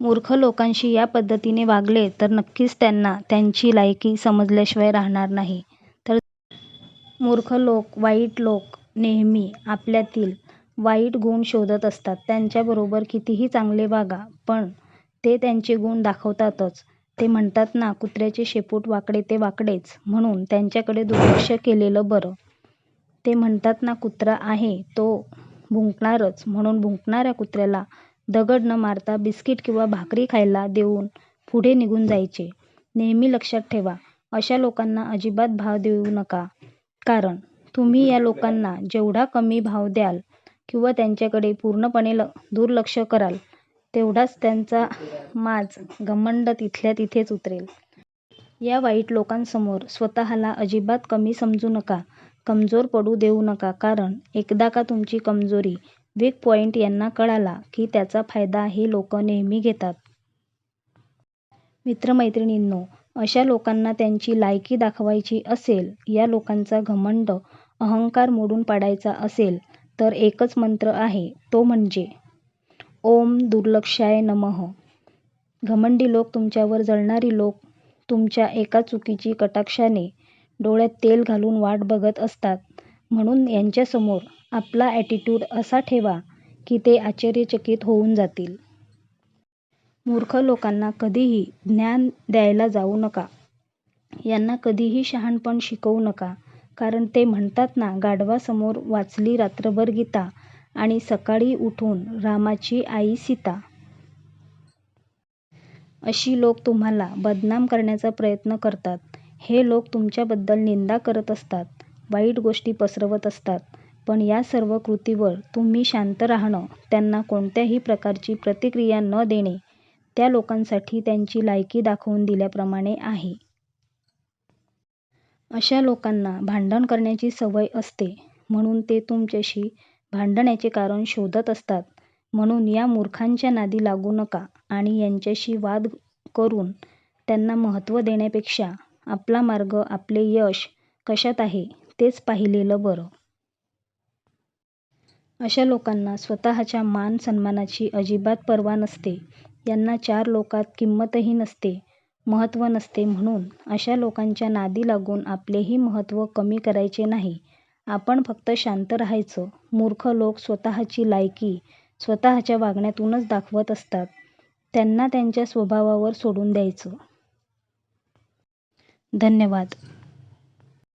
मूर्ख लोकांशी या पद्धतीने वागले तर नक्कीच त्यांना त्यांची लायकी समजल्याशिवाय राहणार नाही. तर मूर्ख लोक, वाईट लोक नेहमी आपल्यातील वाईट गुण शोधत असतात. त्यांच्याबरोबर कितीही चांगले वागा पण ते त्यांचे गुण दाखवतातच. ते म्हणतात ना कुत्र्याचे शेपूट वाकडे ते वाकडेच म्हणून त्यांच्याकडे दुर्लक्ष केलेलं बरं. ते म्हणतात ना कुत्रा आहे तो भुंकणारच म्हणून भुंकणाऱ्या कुत्र्याला दगड न मारता बिस्किट किंवा भाकरी खायला देऊन पुढे निघून जायचे. नेहमी लक्षात ठेवा अशा लोकांना अजिबात भाव देऊ नका कारण तुम्ही या लोकांना जेवढा कमी भाव द्याल किंवा त्यांच्याकडे पूर्णपणे दुर्लक्ष कराल तेवढाच त्यांचा माज, घमंड तिथल्या तिथेच उतरेल. या वाईट लोकांसमोर स्वतःला अजिबात कमी समजू नका, कमजोर पडू देऊ नका कारण एकदा का तुमची कमजोरी, वीक पॉईंट यांना कळाला की त्याचा फायदा हे लोक नेहमी घेतात. मित्रमैत्रिणींनो अशा लोकांना त्यांची लायकी दाखवायची असेल, या लोकांचा घमंड, अहंकार मोडून पाडायचा असेल तर एकच मंत्र आहे तो म्हणजे 'ओम दुर्लक्षाय नमः'. घमंडी लोक, तुमच्यावर जळणारी लोक तुमच्या एका चुकीची कटाक्षाने डोळ्यात तेल घालून वाट बघत असतात म्हणून यांच्यासमोर आपला ॲटिट्यूड असा ठेवा की ते आश्चर्यचकित होऊन जातील. मूर्ख लोकांना कधीही ज्ञान द्यायला जाऊ नका. यांना कधीही शहाणपण शिकवू नका कारण ते म्हणतात ना गाढवासमोर वाचली रात्रभर गीता आणि सकाळी उठून रामाची आई सीता. अशी लोक तुम्हाला बदनाम करण्याचा प्रयत्न करतात. हे लोक तुमच्याबद्दल निंदा करत असतात, वाईट गोष्टी पसरवत असतात पण या सर्व कृतीवर तुम्ही शांत राहणं, त्यांना कोणत्याही प्रकारची प्रतिक्रिया न देणे त्या लोकांसाठी त्यांची लायकी दाखवून दिल्याप्रमाणे आहे. अशा लोकांना भांडण करण्याची सवय असते म्हणून ते तुमच्याशी भांडण्याचे कारण शोधत असतात म्हणून या मूर्खांच्या नादी लागू नका आणि यांच्याशी वाद करून त्यांना महत्त्व देण्यापेक्षा आपला मार्ग, आपले यश कशात आहे तेच पाहिलेलं बरं. अशा लोकांना स्वतःच्या मान-सन्मानाची अजिबात पर्वा नसते. यांना चार लोकात किंमतही नसते, महत्त्व नसते म्हणून अशा लोकांच्या नादी लागून आपलेही महत्त्व कमी करायचे नाही. आपण फक्त शांत राहायचं. मूर्ख लोक स्वतःची लायकी स्वतःच्या वागण्यातूनच दाखवत असतात, त्यांना त्यांच्या स्वभावावर सोडून द्यायचं. धन्यवाद.